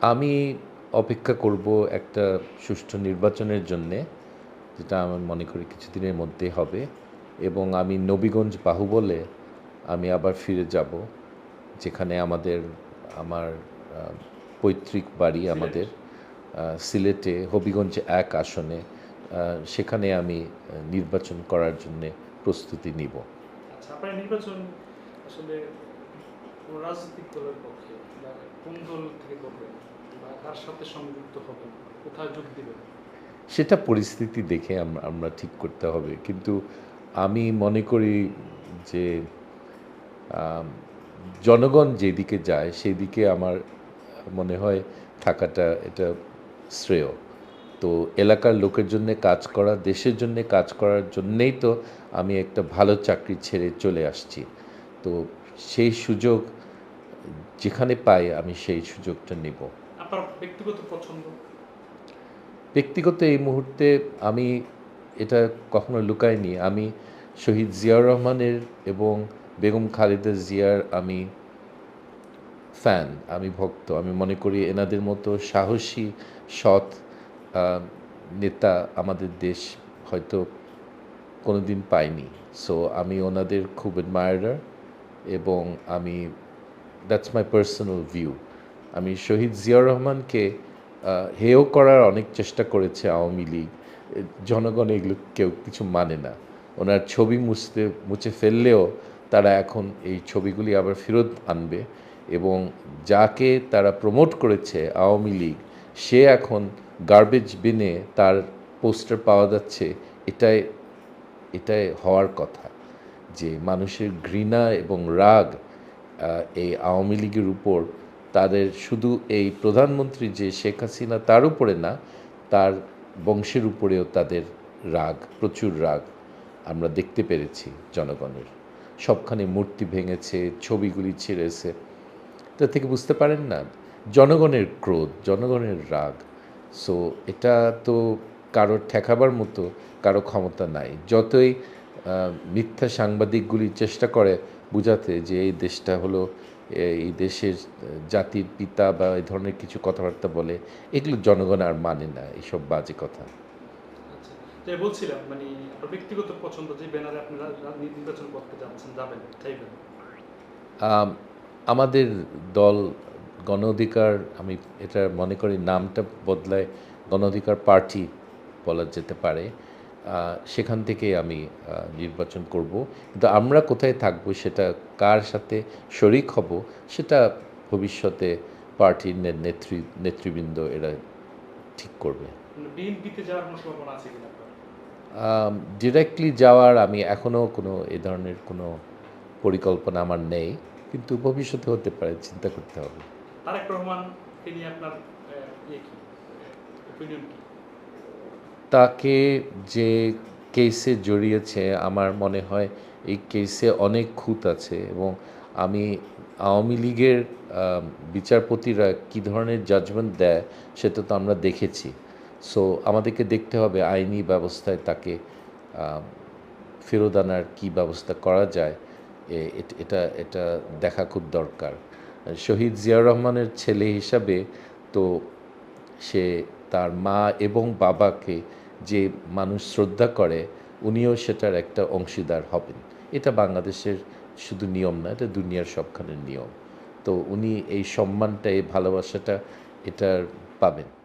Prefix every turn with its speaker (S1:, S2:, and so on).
S1: আমি অপেক্ষা করব একটা সুষ্ঠু নির্বাচনের জন্যে যেটা আমার মনে করি কিছুদিনের মধ্যে হবে। এবং আমি নবীগঞ্জ বাহুবলে আমি আবার ফিরে যাব যেখানে আমাদের আমার পৈতৃক বাড়ি আমাদের সিলেটে হবিগঞ্জ এক আসনে সেখানে আমি নির্বাচন করার জন্যে প্রস্তুতি নিব।
S2: আচ্ছা আপনার নির্বাচন আসলে কোন রাজনৈতিক দলের পক্ষে বা কোন দল থেকে বা কার সাথে সংযুক্ত কোথায় যোগ
S1: সেটা পরিস্থিতি দেখে আমরা ঠিক করতে হবে। কিন্তু আমি মনে করি যে জনগণ যেদিকে যায় সেদিকে আমার মনে হয় থাকাটা এটা শ্রেয়। তো এলাকার লোকের জন্য কাজ করা, দেশের জন্য কাজ করার জন্যেই তো আমি একটা ভালো চাকরি ছেড়ে চলে আসছি। তো সেই সুযোগ যেখানে পাই আমি সেই সুযোগটা নেব।
S2: আপনার ব্যক্তিগত পছন্দ?
S1: ব্যক্তিগত এই মুহূর্তে আমি এটা কখনো লুকাইনি। আমি শহীদ জিয়াউর রহমানের এবং বেগম খালেদা জিয়ার আমি ফ্যান আমি ভক্ত। আমি মনে করি এনাদের মতো সাহসী সৎ নেতা আমাদের দেশ হয়তো কোনো দিন পাইনি সো আমি ওনাদের খুব অ্যাডমায়ারার এবং আমি দ্যাটস মাই পার্সোনাল ভিউ আমি শহীদ জিয়াউর রহমানকে হেয় করার অনেক চেষ্টা করেছে আওয়ামী লীগ। জনগণ এগুলো কেউ কিছু মানে না। ওনার ছবি মুছতে, মুছে ফেললেও তারা এখন এই ছবিগুলি আবার ফেরত আনবে এবং যাকে তারা প্রমোট করেছে আওয়ামী লীগ, সে এখন গার্বেজ বিনে তার পোস্টার পাওয়া যাচ্ছে। এটাই এটাই হওয়ার কথা যে মানুষের ঘৃণা এবং রাগ এই আওয়ামী লীগের উপর তাদের শুধু এই প্রধানমন্ত্রী যে শেখ হাসিনা, তার উপরে না, তার বংশের উপরেও তাদের রাগ, প্রচুর রাগ আমরা দেখতে পেরেছি জনগণের। সবখানে মূর্তি ভেঙেছে, ছবিগুলি ছিঁড়েছে। তা থেকে বুঝতে পারেন না, জনগণের ক্রোধ, জনগণের রাগ। সো এটা তো কারও ঠেকাবার মতো, কারও ক্ষমতা নাই। যতই মিথ্যা সাংবাদিকগুলি চেষ্টা করে বুঝাতে যে এই দেশটা হলো এই দেশের জাতির পিতা বা এই ধরনের কিছু কথাবার্তা বলে এগুলো জনগণ আর মানে না এইসব বাজে কথা।
S2: আচ্ছা বলছিলাম মানে আপনার ব্যক্তিগত পছন্দ যে ব্যানারে আপনি রা- রা- নির্বাচন করতে যাচ্ছেন যাবেন চাইবেন
S1: আমাদের দল গণ অধিকার আমি এটা মনে করি নামটা বদলায় গণ অধিকার পার্টি বলা যেতে পারে। সেখান থেকে আমি নির্বাচন করব। কিন্তু আমরা কোথায় থাকব সেটা কার সাথে শরিক হব সেটা ভবিষ্যতে পার্টির নে- নেতৃ নেতৃবৃন্দ এরা ঠিক করবে। ডিরেক্টলি যাওয়ার আমি এখনও কোনো এ ধরনের কোনো পরিকল্পনা আমার নেই। কিন্তু ভবিষ্যতে হতে পারে চিন্তা করতে হবে।
S2: তারেক রহমানকে নিয়ে আপনার আহ, ইয়ে কি ওপিনিয়ন কি
S1: তাকে যে কেসে জড়িয়েছে, আমার মনে হয় এই কেসে অনেক খুঁত আছে এবং আমি আওয়ামী লীগের বিচারপতিরা কী ধরনের জাজমেন্ট দেয় সেটা তো আমরা দেখেছি। সো আমাদেরকে দেখতে হবে আইনি ব্যবস্থায় তাকে ফেরত আনার কী ব্যবস্থা করা যায়। এটা এটা দেখা খুব দরকার। শহীদ জিয়াউর রহমানের ছেলে হিসাবে তো সে তার মা এবং বাবাকে যে মানুষ শ্রদ্ধা করে, উনিও সেটার একটা অংশীদার হবেন। এটা বাংলাদেশের শুধু নিয়ম না, এটা দুনিয়ার সবখানের নিয়ম। তো উনি এই সম্মানটা, এই ভালোবাসাটা এটার পাবেন।